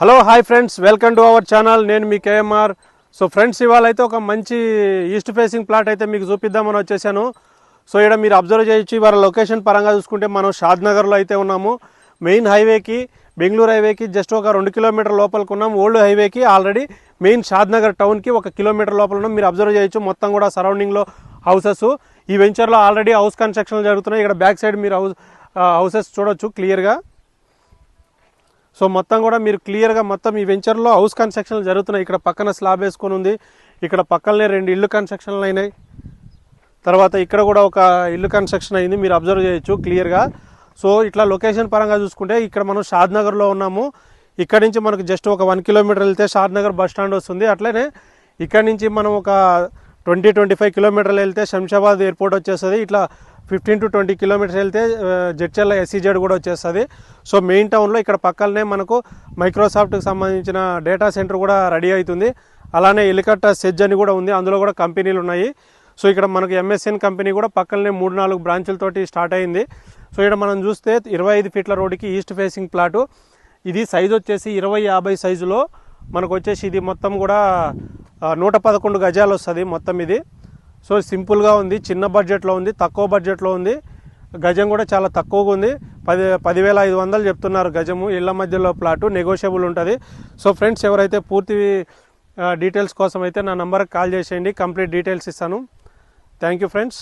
Hello hi friends welcome to our channel నేను మీ KMR. So friends ఇవాళ అయితే ఒక మంచి ఈస్ట్ ఫేసింగ్ ప్లాట్ అయితే మీకు చూపిద్దామని వచ్చేసాను. సో ఇక్కడ మీరు అబ్జర్వ్ చేయొచ్చు ఇవాళ లొకేషన్ పరంగా చూసుకుంటే మనం షాద్నగర్లో అయితే ఉన్నాము. మెయిన్ హైవేకి బెంగళూరు హైవేకి జస్ట్ ఒక రెండు కిలోమీటర్ లోపలికి ఉన్నాం. ఓల్డ్ హైవేకి ఆల్రెడీ మెయిన్ షాద్నగర్ టౌన్కి ఒక కిలోమీటర్ లోపల ఉన్నాం. మీరు అబ్జర్వ్ చేయొచ్చు మొత్తం కూడా సరౌండింగ్లో హౌసెస్ ఈ వెంచర్లో ఆల్రెడీ హౌస్ కన్స్ట్రక్షన్లు జరుగుతున్నాయి. ఇక్కడ బ్యాక్ సైడ్ మీరు హౌస్ హౌసెస్ చూడొచ్చు క్లియర్గా సో మొత్తం కూడా మీరు క్లియర్గా మొత్తం ఈ వెంచర్లో హౌస్ కన్స్ట్రక్షన్లు జరుగుతున్నాయి. ఇక్కడ పక్కన స్లాబ్ వేసుకొని ఉంది. ఇక్కడ పక్కనే రెండు ఇల్లు కన్స్ట్రక్షన్లు అయినాయి. తర్వాత ఇక్కడ కూడా ఒక ఇల్లు కన్స్ట్రక్షన్ అయింది. మీరు అబ్జర్వ్ చేయొచ్చు క్లియర్గా సో ఇట్లా లొకేషన్ పరంగా చూసుకుంటే ఇక్కడ మనం షాద్నగర్లో ఉన్నాము. ఇక్కడ నుంచి మనకు జస్ట్ ఒక వన్ కిలోమీటర్ వెళ్తే షాద్ నగర్ బస్ స్టాండ్ వస్తుంది. అట్లనే ఇక్కడ నుంచి మనం ఒక ట్వంటీ ట్వంటీ ఫైవ్ కిలోమీటర్లు వెళ్తే శంషాబాద్ ఎయిర్పోర్ట్ వచ్చేస్తుంది. ఇట్లా ఫిఫ్టీన్ టు ట్వంటీ కిలోమీటర్స్ వెళ్తే ఆ, జడ్చర్ల ఎస్సీజెడ్ కూడా వచ్చేస్తుంది. సో మెయిన్ టౌన్లో ఇక్కడ పక్కనే మనకు మైక్రోసాఫ్ట్కి సంబంధించిన డేటా సెంటర్ కూడా రెడీ అవుతుంది అలానే ఎలికట్ట సెజ్ అని కూడా ఉంది. అందులో కూడా కంపెనీలు ఉన్నాయి. సో ఇక్కడ మనకు ఎంఎస్ఎన్ కంపెనీ కూడా పక్కనే మూడు నాలుగు బ్రాంచులతోటి స్టార్ట్ అయింది. సో ఇక్కడ మనం చూస్తే ఇరవై ఐదు ఫీట్ల రోడ్డుకి ఈస్ట్ ఫేసింగ్ ప్లాటు. ఇది సైజ్ వచ్చేసి ఇరవై యాభై సైజులో మనకు వచ్చేసి ఇది మొత్తం కూడా నూట పదకొండు గజాలు వస్తుంది మొత్తం ఇది. సో సింపుల్గా ఉంది చిన్న బడ్జెట్లో ఉంది తక్కువ బడ్జెట్లో ఉంది. గజం కూడా చాలా తక్కువగా ఉంది. పది పదివేల ఐదు వందలు చెప్తున్నారు గజము ఇళ్ళ మధ్యలో ప్లాటు నెగోషియబుల్ ఉంటుంది. సో ఫ్రెండ్స్ ఎవరైతే పూర్తి డీటెయిల్స్ కోసం అయితే నా నంబర్కి కాల్ చేసేయండి. కంప్లీట్ డీటెయిల్స్ ఇస్తాను. Thank you friends